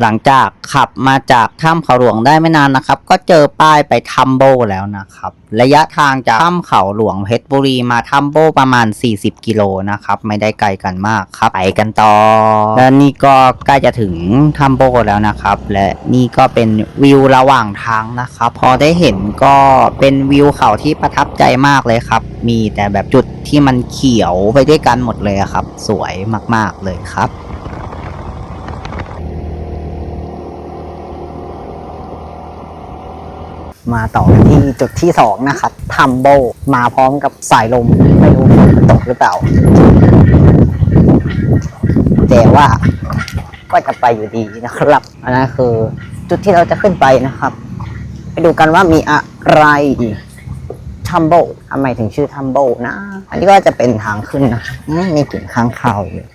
หลังจากขับมาจากถ้ำเขาหลวงได้ไม่นานนะครับ ก็เจอป้ายไปทัมโบแล้วนะครับ ระยะทางจากถ้ำเขาหลวงเพชรบุรีมาทัมโบประมาณ 40 กิโลนะครับ ไม่ได้ไกลกันมากครับไปกันต่อ และนี่ก็ใกล้จะถึงทัมโบแล้วนะครับ และนี่ก็เป็นวิวระหว่างทางนะครับ พอได้เห็นก็เป็นวิวเขาที่ประทับใจมากเลยครับ มีแต่แบบจุดที่มันเขียวไปด้วยกันหมดเลยครับ สวยมาก ๆเลยครับ มาต่อกันที่จุดที่สองนะครับทัมโบมาพร้อมกับสายลม ไม่รู้ฝนตกหรือเปล่า แต่ว่าก็จะไปอยู่ดีนะครับ อันนั้นคือจุดที่เราจะขึ้นไปนะครับ ไปดูกันว่ามีอะไรอีกทัมโบทำไมถึงชื่อทัมโบนะ อันนี้ก็จะเป็นทางขึ้นนะมมีกลิ่นค้างคาวอยู่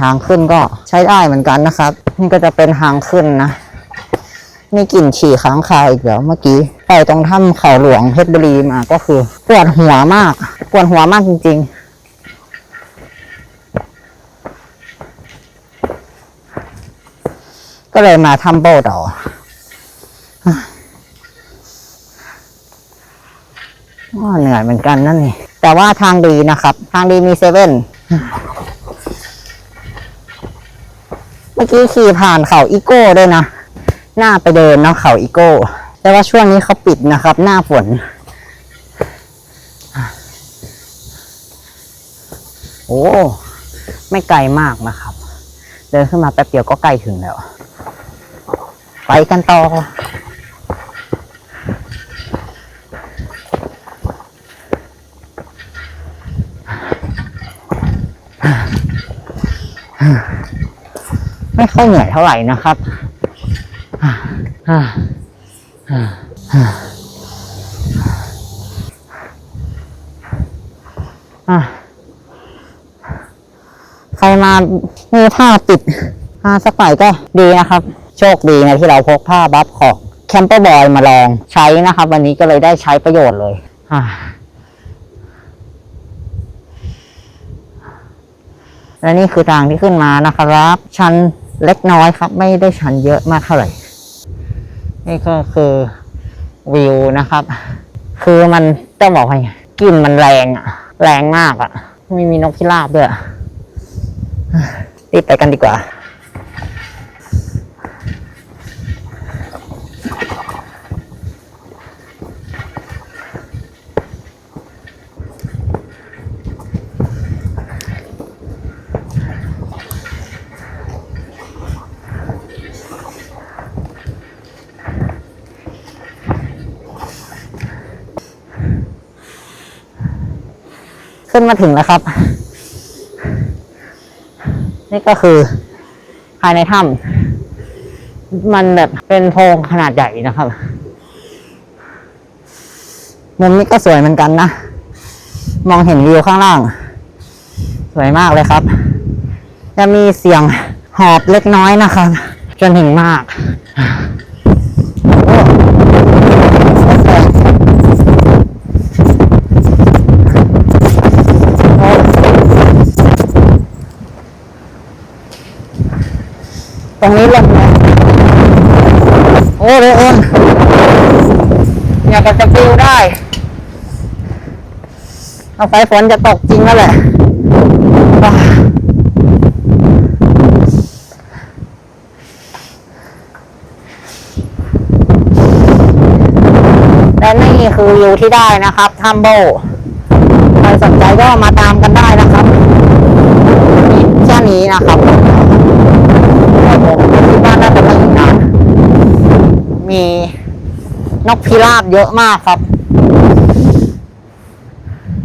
ทางขึ้นก็ใช้ได้เหมือนกันนะครับ นี่ก็จะเป็นทางขึ้นนะ มีกลิ่นฉี่ค้างคาวอีกแล้วเมื่อกี้ไปตรงถ้ำเขาหลวงเพชรบุรีมาก็คือปวดหัวมากปวดหัวมากจริง ๆก็เลยมาทำโบต่ออ้อเหนื่อยเหมือนกันนั่นนี่ แต่ว่าทางดีนะครับ ทางดีมีเซเว่น เมื่อกี้ขี่ผ่านเขาอีโก้ด้วยนะ หน้าไปเดินเนาะเขาอีโก้ แต่ว่าช่วงนี้เขาปิดนะครับ หน้าฝน โอ้ ไม่ไกลมากนะครับ เดินขึ้นมาแป๊บเดียวก็ใกล้ถึงแล้ว ไปกันต่อไม่ค่อยเหนื่อยเท่าไหร่นะครับ อะใครมามีผ้าติดผ้าสักหน่อยก็ดีนะครับ โชคดีนะที่เราพกผ้าบัฟของแคมเปอร์บอยมาลองใช้นะครับ วันนี้ก็เลยได้ใช้ประโยชน์เลยอะและนี่คือทางที่ขึ้นมานะครับ ชันเล็กน้อยครับ ไม่ได้ชันเยอะมากเท่าไหร่ นี่ก็คือวิวนะครับ คือมันต้องบอกไงกลิ่นมันแรงอะแรงมากอะไม่มีนกพิราบด้วยรีบไปกันดีกว่า ขึ้นมาถึงแล้วครับ นี่ก็คือภายในถ้ำมันแบบเป็นโพรงขนาดใหญ่นะครับ มุมนี้ก็สวยเหมือนกันนะ มองเห็นวิวข้างล่าง สวยมากเลยครับ จะมีเสียงหอบเล็กน้อยนะครับ จนถึงมากโอ้แสง ตรงนี้ลงนะโอ้เลยเอ็นอยากจะฟิวได้ เอาไฟฝนจะตกจริงแล้วแหละและนี่คือวิวที่ได้นะครับทัมโบใครสนใจก็มาตามกันได้นะครับมีแค่นี้นะครับ ผมคิดว่าน่าจะไม่อีกนานมีนกพิราบเยอะมากครับ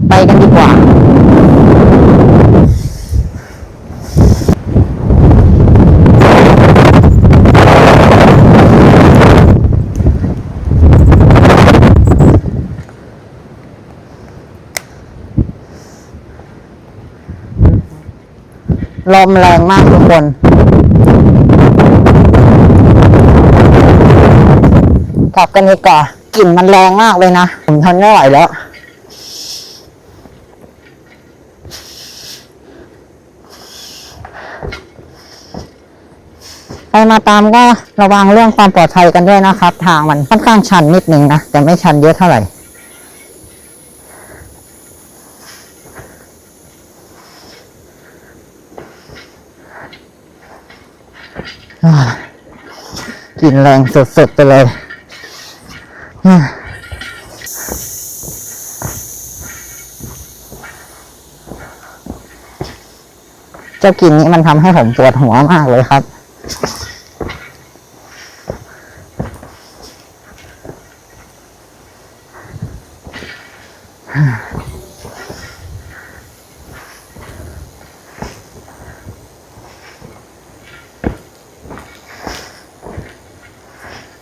ไปกันดีกว่าลมแรงมากทุกคน กลับกันดีกว่ากลิ่นมันแรงมากเลยนะ ผมทนไม่ไหวแล้วรมาตามก็ระวังเรื่องความปลอดภัยกันด้วยนะครับ ทางมันค่อนข้างชันนิดนึงนะ แต่ไม่ชันเยอะเท่าไหร่อ่ากินแรงสุดๆไปเลย เจ้ากลินนี้มันทำให้ผมปวดหัวมากเลยครับ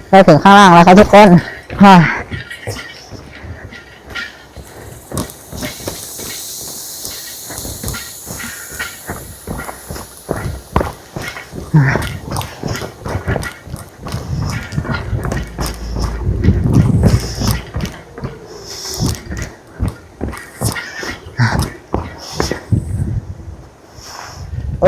เราถึงข้างล่างแล้วครับทุกคน ฮ่าเ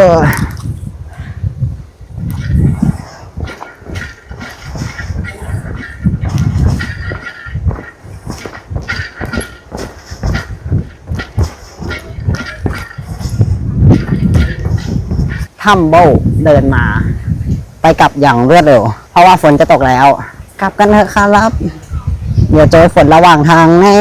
ออทัมโบเดินมา ไปกลับอย่างรวดเร็ว เพราะว่าฝนจะตกแล้ว กลับกันเถอะครับ เดี๋ยวเจอฝนระหว่างทางแน่